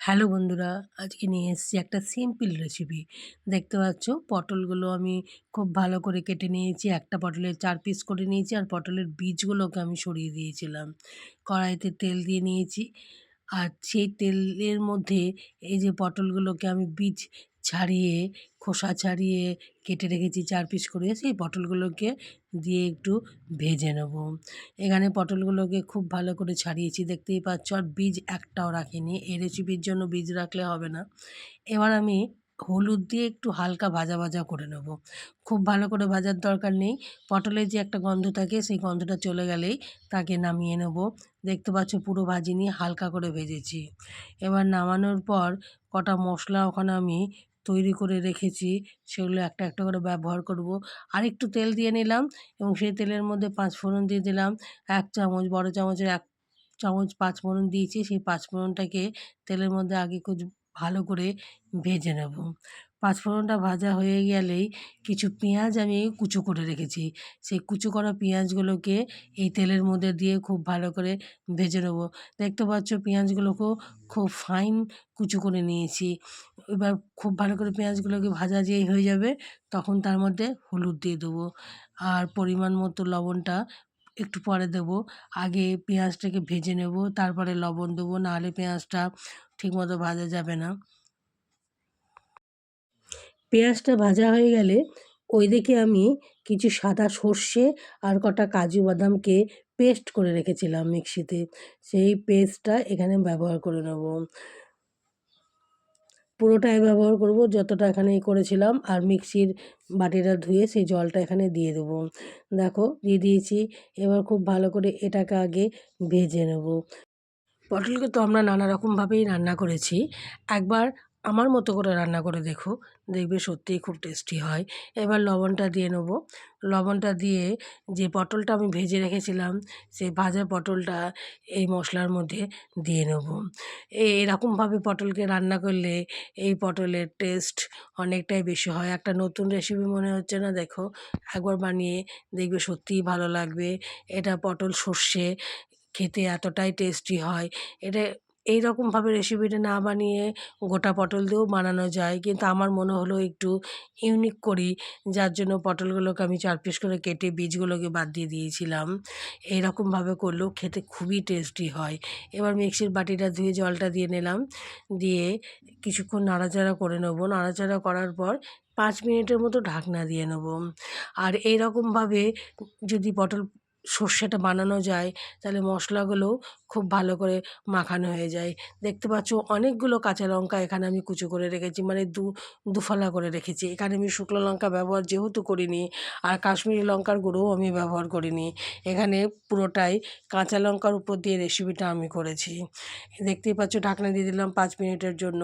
Hello বন্ধুরা, আজকে নিয়ে এসেছি একটা সিম্পল রেসিপি দেখতে পাচ্ছ, পটলগুলো আমি খুব ভালো করে কেটে নিয়েছি। একটা পটলের চার পিস করে নিয়েছি আর পটলের বীজগুলোকে আমি সরিয়ে দিয়েছিলাম। কড়াইতে তেল দিয়ে নিয়েছি। আর সেই তেলের মধ্যে এই যে পটলগুলোকে আমি বীজ ছাড়িয়ে, খোসা ছাড়িয়ে কেটে রেখেছি চার পিস করে। সেই পটলগুলোকে দিয়ে একটু ভেজে নেব। এখানে পটলগুলোকে খুব ভালো করে ছাড়িয়েছি, দেখতেই পাচ্ছ। আর বীজ একটাও রাখিনি। এই রেসিপির জন্য বীজ রাখলে হবে না। এবার আমি হলুদ দিয়ে একটু হালকা ভাজা ভাজা করে নেব। খুব ভালো করে ভাজার দরকার নেই। পটলের যে একটা গন্ধ থাকে, সেই গন্ধটা চলে গেলেই তাকে নামিয়ে নেব। দেখতে পাচ্ছ, পুরো ভাজিনি, হালকা করে ভেজেছি। এবার নামানোর পর কটা মশলা ওখানে আমি তৈরি করে রেখেছি, সেগুলো একটা একটা করে ব্যবহার করব। আর একটু তেল দিয়ে নিলাম এবং সেই তেলের মধ্যে পাঁচ ফোড়ন দিয়ে দিলাম। এক চামচ, বড় চামচের এক চামচ পাঁচ ফোড়ন দিয়েছি, সেই পাঁচ ফোড়নটাকে তেলের মধ্যে আগে খুব ভালো করে ভেজে নেব। পাঁচফোড়নটা ভাজা হয়ে গেলেই কিছু পেঁয়াজ আমি কুচো করে রেখেছি। সেই কুচো করা পেঁয়াজগুলোকে এই তেলের মধ্যে দিয়ে খুব ভালো করে ভেজে নেব। দেখতে পাচ্ছ পেঁয়াজগুলোকেও খুব ফাইন কুচো করে নিয়েছি। এবার খুব ভালো করে পেঁয়াজগুলোকে ভাজা যেই হয়ে যাবে তখন তার মধ্যে হলুদ দিয়ে দেবো। আর পরিমাণ মতো লবণটা একটু পরে দেবো। আগে পেঁয়াজটাকে ভেজে নেব, তারপরে লবণ দেবো, নাহলে পেঁয়াজটা ঠিকমতো ভাজা যাবে না। পেঁয়াজটা ভাজা হয়ে গেলে ওই দিকে আমি কিছু সাদা সর্ষে আর কটা কাজু বাদামকে পেস্ট করে রেখেছিলাম মিক্সিতে। সেই পেস্টটা এখানে ব্যবহার করে নেব। পুরোটাই ব্যবহার করব যতটা এখানে করেছিলাম আর মিক্সির বাটিটা ধুয়ে সেই জলটা এখানে দিয়ে দেবো। দেখো, দিয়ে দিয়েছি। এবার খুব ভালো করে এটাকে আগে ভেজে নেব। পটলকে তো আমরা নানা রকমভাবেই রান্না করেছি। একবার আমার মতো করে রান্না করে দেখো। দেখবে সত্যিই খুব টেস্টি হয়। এবার লবণটা দিয়ে নেব। লবণটা দিয়ে যে পটলটা আমি ভেজে রেখেছিলাম সেই ভাজা পটলটা এই মশলার মধ্যে দিয়ে নেব। এরকমভাবে পটলকে রান্না করলে এই পটলের টেস্ট অনেকটাই বেশি হয়। একটা নতুন রেসিপি মনে হচ্ছে না, দেখো। একবার বানিয়ে দেখবে সত্যিই ভালো লাগবে। এটা পটল সর্ষে, খেতে এতটাই টেস্টি হয়। এটা এই রকমভাবে রেসিপিটা না বানিয়ে গোটা পটল দিয়েও বানানো যায়। কিন্তু আমার মনে হলো একটু ইউনিক করি। যার জন্য পটলগুলোকে আমি চার পিস করে কেটে বীজগুলোকে বাদ দিয়ে দিয়েছিলাম। এইরকমভাবে করলেও খেতে খুবই টেস্টি হয়। এবার মিক্সির বাটিটা ধুয়ে জলটা দিয়ে নিলাম। দিয়ে কিছুক্ষণ নাড়াচাড়া করে নেব। নাড়াচাড়া করার পর পাঁচ মিনিটের মতো ঢাকনা দিয়ে নেব। আর এইরকমভাবে যদি পটল সর্ষেটা বানানো যায়, তাহলে মশলাগুলোও খুব ভালো করে মাখানো হয়ে যায়। দেখতে পাচ্ছ অনেকগুলো কাঁচা লঙ্কা এখানে আমি কুচো করে রেখেছি মানে দু, দুফালা করে রেখেছি। এখানে আমি শুকনো লঙ্কা ব্যবহার যেহেতু করিনি আর কাশ্মীরি লঙ্কার গুঁড়োও আমি ব্যবহার করিনি। এখানে পুরোটাই কাঁচা লঙ্কার উপর দিয়ে রেসিপিটা আমি করেছি। দেখতেই পাচ্ছ ঢাকনা দিয়ে দিলাম পাঁচ মিনিটের জন্য।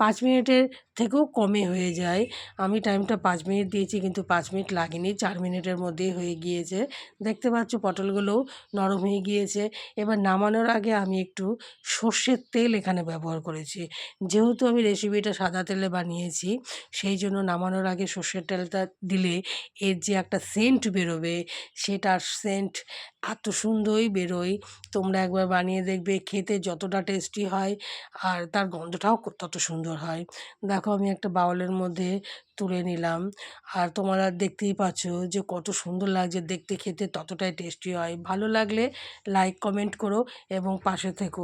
পাঁচ মিনিটের থেকেও কমে হয়ে যায়। আমি টাইমটা পাঁচ মিনিট দিয়েছি কিন্তু পাঁচ মিনিট লাগেনি, চার মিনিটের মধ্যেই হয়ে গিয়েছে। দেখতে পাচ্ছ পটলগুলোও নরম হয়ে গিয়েছে। এবার নামানোর আগে আমি একটু সর্ষের তেল এখানে ব্যবহার করেছি। যেহেতু আমি রেসিপিটা সাদা তেলে বানিয়েছি, সেই জন্য নামানোর আগে সর্ষের তেলটা দিলে এর যে একটা সেন্ট বেরোবে, সেটার সেন্ট এত সুন্দরই বেরোয়। তোমরা একবার বানিয়ে দেখবে, খেতে যতটা টেস্টি হয় আর তার গন্ধটাও তত সুন্দর হয়। দেখো আমি একটা বাউলের মধ্যে তুলে নিলাম। আর তোমরা দেখতেই পাচ্ছ যে কত সুন্দর লাগছে, দেখতে খেতে ততটাই টেস্টি হয়। ভালো লাগলে লাইক কমেন্ট করো এবং পাশে থেকো।